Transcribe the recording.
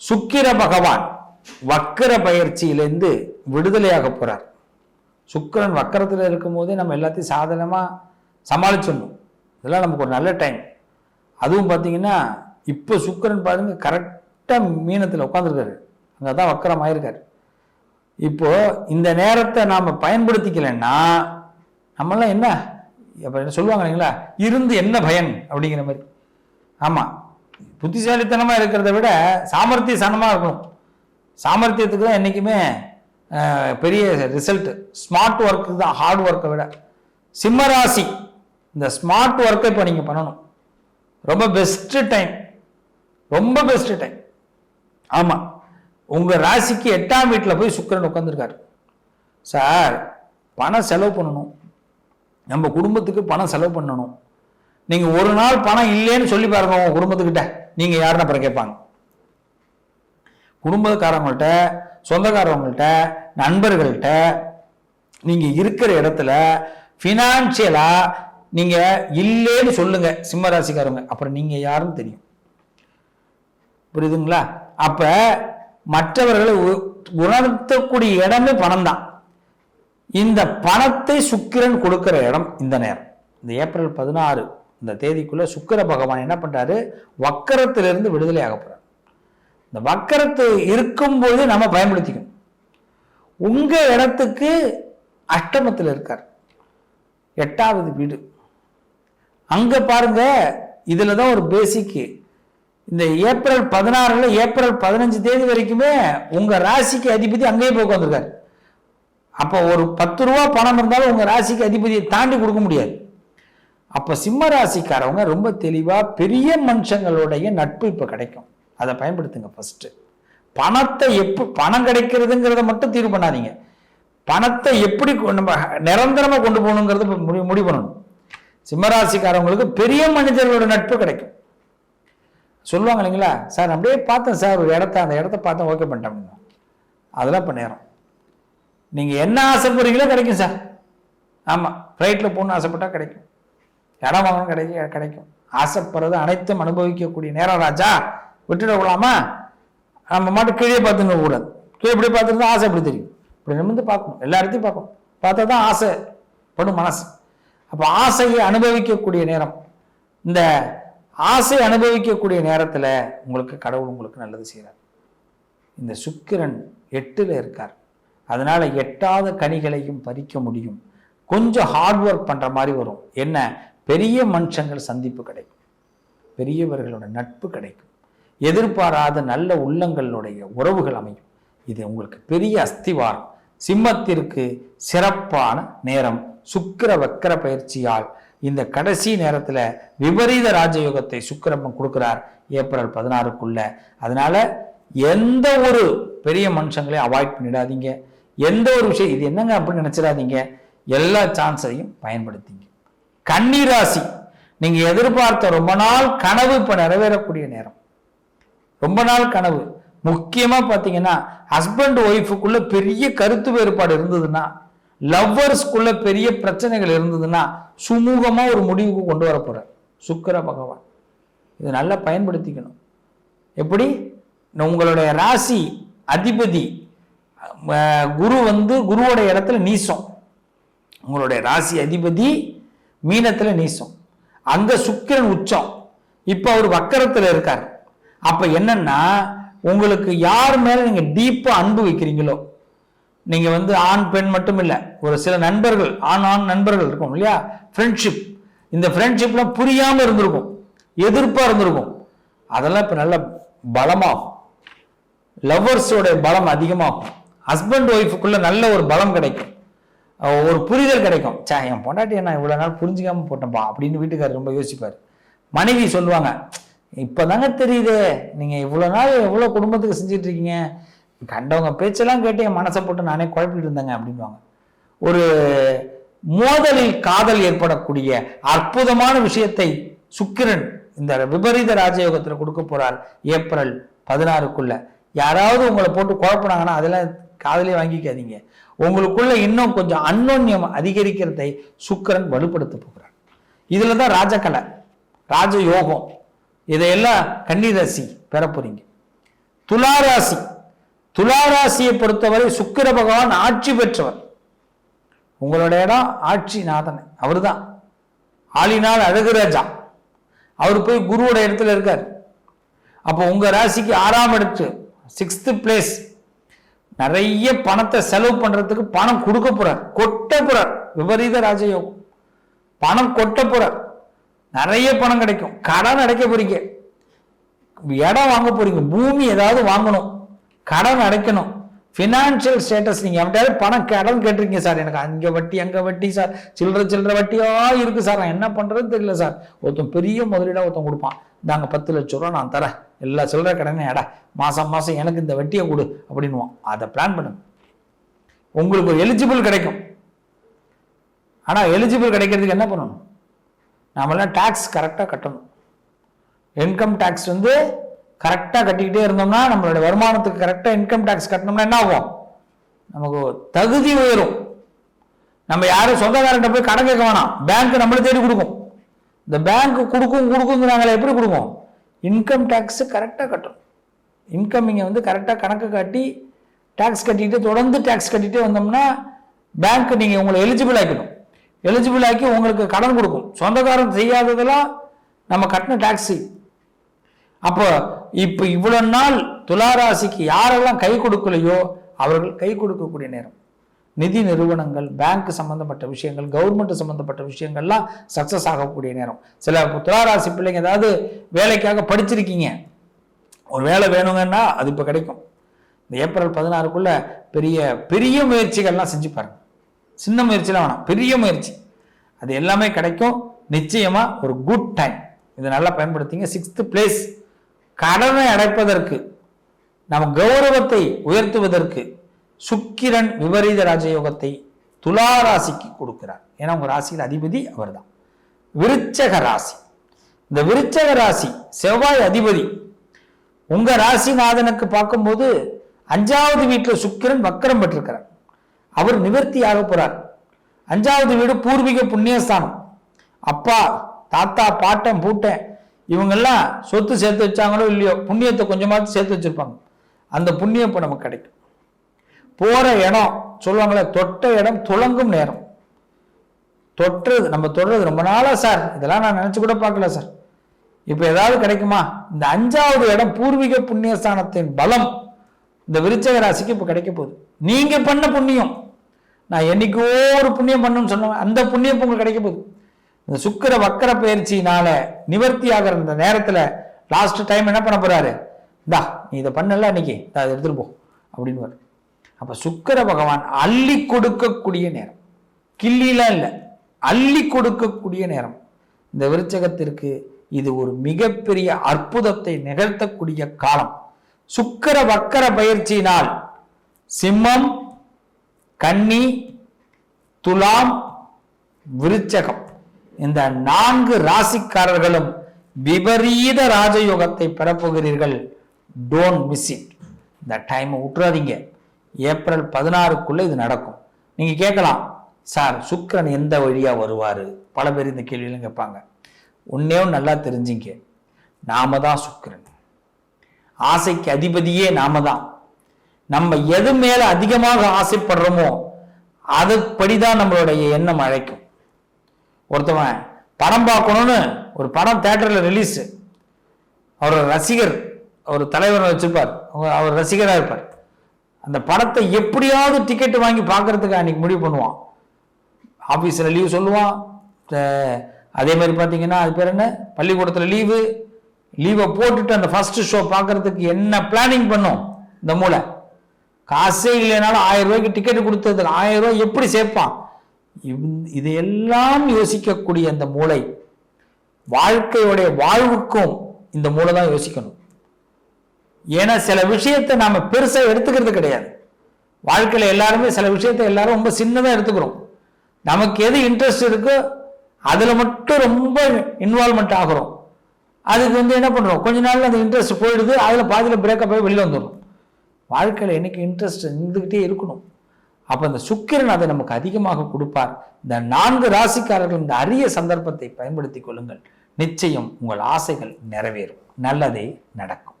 சுக்கிர பகவான் வக்கர பயிற்சியிலேருந்து விடுதலையாக போகிறார் சுக்கிரன் வக்கரத்தில் இருக்கும்போதே நம்ம எல்லாத்தையும் சாதனமாக சமாளிச்சிடணும். இதெல்லாம் நமக்கு ஒரு நல்ல டைம் அதுவும் பார்த்தீங்கன்னா இப்போ சுக்கிரன் பாருங்க கரெக்டாக மீனத்தில் உட்காந்துருக்காரு அங்கே தான் வக்கரம் ஆயிருக்கார். இப்போ இந்த நேரத்தை நாம் பயன்படுத்திக்கலைன்னா நம்மளாம் என்ன அப்போ என்ன சொல்லுவாங்க இல்லைங்களா? இருந்து என்ன பயன்? அப்படிங்கிற மாதிரி. ஆமாம் புத்திசாலித்தனமாக இருக்கிறத விட சாமர்த்தியசனமாக இருக்கணும். சாமர்த்தியத்துக்கு தான் என்றைக்குமே பெரிய ரிசல்ட் ஸ்மார்ட் ஒர்க்கு தான் ஹார்ட் ஒர்க்கை விட. சிம்மராசி இந்த ஸ்மார்ட் ஒர்க்கை இப்போ நீங்கள் பண்ணணும். ரொம்ப பெஸ்ட்டு டைம் ரொம்ப பெஸ்ட்டு டைம் ஆமாம் உங்கள் ராசிக்கு எட்டாம் வீட்டில் போய் சுக்கிரன் உட்காந்துருக்காரு சார் பணம் செலவு பண்ணணும். நம்ம குடும்பத்துக்கு பணம் செலவு பண்ணணும். நீங்கள் ஒரு நாள் பணம் இல்லைன்னு சொல்லி பாருங்க உங்கள் குடும்பத்துக்கிட்ட. நீங்கள் யாருன்னு அப்புறம் கேட்பாங்க. குடும்பக்காரவங்கள்ட்ட சொந்தக்காரவங்கள்ட்ட நண்பர்கள்ட்ட நீங்கள் இருக்கிற இடத்துல ஃபினான்ஷியலாக நீங்கள் இல்லைன்னு சொல்லுங்க சிம்ம ராசிக்காரங்க அப்புறம் நீங்கள் யாருன்னு தெரியும். புரியுதுங்களா? அப்ப மற்றவர்களை உ- உணர்த்தக்கூடிய இடமே பணம் தான் இந்த பணத்தை சுக்கிரன் கொடுக்கிற இடம் இந்த நேரம். இந்த ஏப்ரல் பதினாறு இந்த தேதிக்குள்ளே சுக்கர பகவான் என்ன பண்ணுறாரு வக்கரத்திலிருந்து விடுதலை ஆக போகிறார் இந்த வக்கரத்து இருக்கும்போது நம்ம பயன்படுத்திக்கணும் உங்கள் இடத்துக்கு அஷ்டமத்தில் இருக்கார். எட்டாவது வீடு. அங்கே பாருங்க இதில் தான் ஒரு பேசிக்கு இந்த ஏப்ரல் பதினாறுல ஏப்ரல் பதினஞ்சு தேதி வரைக்குமே உங்கள் ராசிக்கு அதிபதி அங்கேயே போய் உட்காந்துருக்காரு அப்போ ஒரு பத்து ரூபா பணம் இருந்தாலும் உங்கள் ராசிக்கு அதிபதியை தாண்டி கொடுக்க முடியாது. அப்போ சிம்ம ராசிக்காரவங்க ரொம்ப தெளிவாக பெரிய மனுஷங்களுடைய நட்பு இப்போ கிடைக்கும். அதை பயன்படுத்துங்க ஃபஸ்ட்டு பணத்தை எப்போ பணம் கிடைக்கிறதுங்கிறத மட்டும் தீர்வு பண்ணாதீங்க. பணத்தை எப்படி நம்ம நிரந்தரமாக கொண்டு போகணுங்கிறத இப்ப முடிவு முடிவு பண்ணணும். சிம்மராசிக்காரவங்களுக்கு பெரிய மனிதர்களோட நட்பு கிடைக்கும். சொல்லுவாங்க இல்லைங்களா? சார் அப்படியே பார்த்தேன் சார் ஒரு இடத்த அந்த இடத்த பார்த்தேன் ஓகே பண்ணிட்டேன் அதெல்லாம் இப்போ நேரம். நீங்கள் என்ன ஆசைப்படுறீங்களோ கிடைக்கும் சார். ஆமாம் ஃப்ளைட்டில் போகணும்னு ஆசைப்பட்டால் கிடைக்கும். இடம் வாங்கணும் கிடைக்கும் கிடைக்கும். ஆசைப்படுறது அனைத்தும் அனுபவிக்கக்கூடிய நேரம் ராஜா. விட்டுட நம்ம மட்டும் கீழே பார்த்துங்க கூடாது கீழே இப்படி பார்த்துருந்தா ஆசை எப்படி தெரியும்? இப்படி நிமிர்ந்து பார்க்கணும். எல்லா இடத்தையும் பார்க்கணும். பார்த்தா தான் ஆசை படும் மனசு. அப்போ ஆசையை அனுபவிக்கக்கூடிய நேரம். இந்த ஆசை அனுபவிக்கக்கூடிய நேரத்தில் உங்களுக்கு கடவுள் உங்களுக்கு நல்லது செய்கிறார் இந்த சுக்கிரன் எட்டில் இருக்கார். அதனால் எட்டாத கனிகளையும் பறிக்க முடியும். கொஞ்சம் ஹார்ட் ஒர்க் பண்ணுற மாதிரி வரும். என்ன? பெரிய மனுஷங்கள் சந்திப்பு கிடைக்கும். பெரியவர்களோட நட்பு கிடைக்கும். எதிர்பாராத நல்ல உள்ளங்களுடைய உறவுகள் அமையும். இது உங்களுக்கு பெரிய அஸ்திவாரம். சிம்மத்திற்கு சிறப்பான நேரம். சுக்கிர வக்கர பயிற்சியால் இந்த கடைசி நேரத்தில் விபரீத ராஜயோகத்தை சுக்கிரமன் கொடுக்குறார் ஏப்ரல் பதினாறுக்குள்ள. அதனால எந்த ஒரு பெரிய மனுஷங்களையும் அவாய்ட் பண்ணிடாதீங்க. எந்த ஒரு விஷயம் இது என்னங்க அப்படின்னு நினச்சிடாதீங்க. எல்லா சான்ஸையும் பயன்படுத்திங்க. கன்னிராசி. நீங்க எதிர்பார்த்த ரொம்ப நாள் கனவு இப்ப நிறைவேறக்கூடிய நேரம். ரொம்ப நாள் கனவு. முக்கியமா பாத்தீங்கன்னா ஹஸ்பண்ட் ஒய்ஃபுக்குள்ள பெரிய கருத்து வேறுபாடு இருந்ததுன்னா லவ்வர்ஸ்குள்ள பெரிய பிரச்சனைகள் இருந்ததுன்னா சுமூகமா ஒரு முடிவுக்கு கொண்டு வர போற. சுக்கர பகவான். இதை நல்லா பயன்படுத்திக்கணும். எப்படி? உங்களுடைய ராசி அதிபதி குரு வந்து குருவோட இடத்துல நீசம். உங்களுடைய ராசி அதிபதி மீனத்தில் நீசம். அந்த சுக்கிரன் உச்சம். இப்போ அவர் வக்கரத்தில் இருக்கார். அப்போ என்னன்னா உங்களுக்கு யார் மேலே நீங்கள் டீப்பாக அன்பு வைக்கிறீங்களோ நீங்கள் வந்து ஆண் பெண் மட்டும் இல்லை ஒரு சில நண்பர்கள் ஆண் ஆண் நண்பர்கள் இருக்கும் இல்லையா? ஃப்ரெண்ட்ஷிப் இந்த ஃப்ரெண்ட்ஷிப்லாம் புரியாமல் இருந்திருக்கும். எதிர்ப்பாக இருந்திருக்கும். அதெல்லாம் இப்போ நல்ல பலமாகும். லவ்வர்ஸோட பலம் அதிகமாகும். ஹஸ்பண்ட் ஒய்ஃபுக்குள்ள நல்ல ஒரு பலம் கிடைக்கும். ஒரு புரிதல் கிடைக்கும். சே என் பொண்டாட்டி நான் இவ்வளோ நாள் புரிஞ்சுக்காம போட்டேன்ப்பா அப்படின்னு வீட்டுக்காரர் ரொம்ப யோசிப்பார். மனைவி சொல்லுவாங்க இப்பதாங்க தெரியுது நீங்கள் இவ்வளோ நாள் எவ்வளோ குடும்பத்துக்கு செஞ்சுட்டு இருக்கீங்க கண்டவங்க பேச்செல்லாம் கேட்டு என் மனசை போட்டு நானே குழப்பிட்டு இருந்தேங்க அப்படின்வாங்க ஒரு மோதலில் காதல் ஏற்படக்கூடிய அற்புதமான விஷயத்தை சுக்கிரன் இந்த விபரீத ராஜயோகத்தில் கொடுக்க போறார் ஏப்ரல் பதினாறுக்குள்ள. யாராவது உங்களை போட்டு குழப்பினாங்கன்னா அதெல்லாம் காதலே வாங்கிக்காதீங்க. உங்களுக்குள்ள இன்னும் கொஞ்சம் அன்னோன்யம் அதிகரிக்கிறதை சுக்கிரன் வலுப்படுத்த போகிறார். இதுல தான் ராஜகலை ராஜயோகம் இதையெல்லாம் கன்னிராசி பெற போறீங்க. துளாராசி துளாராசியை பொறுத்தவரை சுக்கிர பகவான் ஆட்சி பெற்றவர். உங்களோட இடம் ஆட்சி நாதன் அவர்தான். ஆளினால் அழகுராஜா அவர் போய் குருவோட இடத்துல இருக்கார். அப்போ உங்கள் ராசிக்கு ஆறாம் இடத்து சிக்ஸ்த்து பிளேஸ் நிறைய பணத்தை செலவு பண்றதுக்கு பணம் கொடுக்க போறார். கொட்ட போறார். விபரீத ராஜயோகம். பணம் கொட்ட போறார். நிறைய பணம் கிடைக்கும். கடன் அடைக்க போறீங்க. இடம் வாங்க போறீங்க. பூமி ஏதாவது வாங்கணும். கடன் அடைக்கணும். ஃபினான்ஷியல் ஸ்டேட்டஸ் நீங்க எவ்வளவு பணம் கடன் கேட்டிருக்கீங்க சார். எனக்கு அங்க வட்டி அங்க வட்டி சார். சில்லற சில்லற வட்டியா இருக்கு சார். நான் என்ன பண்றதுன்னு தெரியல சார். ஒருத்தன் பெரிய முதலீடா ஒருத்தன் கொடுப்பான். நாங்கள் பத்து லட்ச ரூபா நான் தரேன். எல்லா சில்லற கடனையும் மாதம் மாதம் எனக்கு இந்த வட்டியை கொடு அப்படின்னுவான். அதை பிளான் பண்ணுங்க உங்களுக்கு ஒரு எலிஜிபிள் கிடைக்கும். ஆனால் எலிஜிபிள் கிடைக்கிறதுக்கு என்ன பண்ணணும்? நாமெல்லாம் டேக்ஸ் கரெக்டாக கட்டணும். இன்கம் டேக்ஸ் வந்து கரெக்டாக கட்டிக்கிட்டே இருந்தோம்னா நம்மளோட வருமானத்துக்கு கரெக்டாக இன்கம் டேக்ஸ் கட்டணும்னா என்ன ஆகும்? நமக்கு தகுதி உயரும். நம்ம யாரும் சொந்தக்காரன்ட்ட போய் கடன் கேட்க வேணாம். பேங்க் நம்மளை தேடி கொடுக்கும். இந்த பேங்க் கொடுக்கும் கொடுக்குங்கிறாங்களே எப்படி கொடுக்கும்? இன்கம் டேக்ஸு கரெக்டாக கட்டணும் இன்கம்மிங்கை வந்து கரெக்டாக கணக்கு காட்டி டேக்ஸ் கட்டிட்டு தொடர்ந்து டேக்ஸ் கட்டிகிட்டே வந்தோம்னா பேங்க் நீங்கள் உங்களை எலிஜிபிள் ஆக்கணும் எலிஜிபிள் ஆக்கி உங்களுக்கு கடன் கொடுக்கும். சொந்தக்காரன் செய்யாததெல்லாம் நம்ம கட்டின டேக்ஸு அப்போ இப்போ இவ்வளோ நாள் துளாராசிக்கு யாரெல்லாம் கை கொடுக்கலையோ அவர்கள் கை கொடுக்கக்கூடிய நேரம். நிதி நிறுவனங்கள் பேங்க் சம்மந்தப்பட்ட விஷயங்கள் கவர்மெண்ட் சம்மந்தப்பட்ட விஷயங்கள்லாம் சக்ஸஸ் ஆகக்கூடிய நேரம். சில துளாராசி பிள்ளைங்க ஏதாவது வேலைக்காக படிச்சிருக்கீங்க. ஒரு வேலை வேணுங்கன்னா அது இப்போ கிடைக்கும். இந்த ஏப்ரல் பதினாறுக்குள்ள பெரிய பெரிய முயற்சிகள்லாம் செஞ்சு பாருங்க. சின்ன முயற்சிலாம் வேணாம். பெரிய முயற்சி. அது எல்லாமே கிடைக்கும். நிச்சயமாக ஒரு குட் டைம் இதை நல்லா பயன்படுத்திங்க. சிக்ஸ்த்து பிளேஸ் கடனை அடைப்பதற்கு நம்ம கௌரவத்தை உயர்த்துவதற்கு சுக்கிரன் விபரீத ராஜயோகத்தை துலா ராசிக்கு கொடுக்கிறார். ஏன்னா உங்க ராசியில் அதிபதி அவர்தான். விருச்சக ராசி. இந்த விருச்சக ராசி செவ்வாய் அதிபதி. உங்க ராசிநாதனுக்கு பார்க்கும்போது அஞ்சாவது வீட்டில் சுக்கிரன் வக்கரம் பெற்றிருக்கிறார். அவர் நிவர்த்தி ஆக போறார். அஞ்சாவது வீடு பூர்வீக புண்ணியஸ்தானம். அப்பா தாத்தா பாட்டன் பூட்டன் இவங்கெல்லாம் சொத்து சேர்த்து வச்சாங்களோ இல்லையோ புண்ணியத்தை கொஞ்சமாவது சேர்த்து வச்சிருப்பாங்க. அந்த புண்ணியம் இப்போ நமக்கு கிடைக்கும். போகிற இடம் சொல்லுவாங்களே தொட்ட இடம் துளங்கும் நேரம். தொட்டுறது நம்ம தொடுறது ரொம்ப நாளாக சார். இதெல்லாம் நான் நினச்சி கூட பார்க்கல சார். இப்போ ஏதாவது கிடைக்குமா? இந்த அஞ்சாவது இடம் பூர்வீக புண்ணியஸ்தானத்தின் பலம். இந்த விருச்சக ராசிக்கு இப்போ கிடைக்க போகுது. நீங்கள் பண்ண புண்ணியம். நான் என்னைக்கோ ஒரு புண்ணியம் பண்ணுன்னு சொன்னேன் அந்த புண்ணியம் உங்களுக்கு கிடைக்க போகுது. இந்த சுக்கிர வக்கர பயிற்சினால நிவர்த்தி ஆகிற இந்த நேரத்தில் லாஸ்ட் டைம் என்ன பண்ண போகிறாரு இந்தா நீ இதை பண்ணல அன்னைக்கு அதை எடுத்துகிட்டு போ. அப்படின்னு அப்ப சுக்கிர பகவான் அள்ளி கொடுக்கக்கூடிய நேரம். கிள்ளிலாம் இல்லை. அள்ளி கொடுக்கக்கூடிய நேரம். இந்த விருச்சகத்திற்கு இது ஒரு மிகப்பெரிய அற்புதத்தை நிகழ்த்தக்கூடிய காலம். சுக்கர வக்கர பயிற்சியினால் சிம்மம் கன்னி துலாம் விருச்சகம். இந்த நான்கு ராசிக்காரர்களும் விபரீத ராஜயோகத்தை பெறப்போகிறீர்கள். டோன்ட் மிஸ் இட் இந்த டைமை விட்டுறாதீங்க ஏப்ரல் பதினாறுக்குள்ளே இது நடக்கும். நீங்கள் கேட்கலாம் சார் சுக்கிரன் எந்த வழியாக வருவார்? பல பேர் இந்த கேள்வியிலும் கேட்பாங்க. ஒன்னே ஒன்று நல்லா தெரிஞ்சுங்க. நாம தான் சுக்கரன். ஆசைக்கு அதிபதியே நாம தான். நம்ம எது மேலே அதிகமாக ஆசைப்படுறோமோ அதுபடிதான் நம்மளுடைய எண்ணம் அழைக்கும். ஒருத்தவன் படம் பார்க்கணும்னு ஒரு படம் தேட்டரில் ரிலீஸு அவரோட ரசிகர் அவர் தலைவர் வச்சிருப்பார். அவர் ரசிகராக இருப்பார். அந்த படத்தை எப்படியாவது டிக்கெட் வாங்கி பார்க்கறதுக்கு அன்னைக்கு முடிவு பண்ணுவான். ஆஃபீஸில் லீவ் சொல்லுவான். அதே மாதிரி பார்த்தீங்கன்னா அது பேர் என்ன? பள்ளிக்கூடத்தில் லீவு லீவை போட்டுட்டு அந்த ஃபஸ்ட்டு ஷோ பார்க்கறதுக்கு என்ன பிளானிங் பண்ணும்? இந்த மூளை. காசே இல்லைனாலும் ஆயிரம் ரூபாய்க்கு டிக்கெட் கொடுத்ததுக்கு ஆயிரம் ரூபாய் எப்படி சேர்ப்பான்? இதையெல்லாம் யோசிக்கக்கூடிய அந்த மூளை வாழ்க்கையுடைய வாழ்வுக்கும் இந்த மூளை தான் யோசிக்கணும். ஏன்னா சில விஷயத்தை நாம் பெருசாக எடுத்துக்கிறது கிடையாது. வாழ்க்கையில் எல்லாருமே சில விஷயத்தை எல்லாரும் ரொம்ப சின்னதாக எடுத்துக்கிறோம். நமக்கு எது இன்ட்ரெஸ்ட் இருக்கோ அதில் மட்டும் ரொம்ப இன்வால்மெண்ட் ஆகுறோம். அதுக்கு வந்து என்ன பண்ணுறோம் கொஞ்ச நாள் அந்த இன்ட்ரெஸ்ட் போயிடுது அதில் பாதியில் பிரேக்கப் ஆகி வெளியில் வந்துடும் வாழ்க்கையில் என்னைக்கு இன்ட்ரெஸ்ட் இருந்துக்கிட்டே இருக்கணும். அப்போ இந்த சுக்கிரன் அதை நமக்கு அதிகமாக கொடுப்பார். இந்த நான்கு ராசிக்காரர்கள் இந்த அரிய சந்தர்ப்பத்தை பயன்படுத்திக் கொள்ளுங்கள். நிச்சயம் உங்கள் ஆசைகள் நிறைவேறும். நல்லதே நடக்கும்.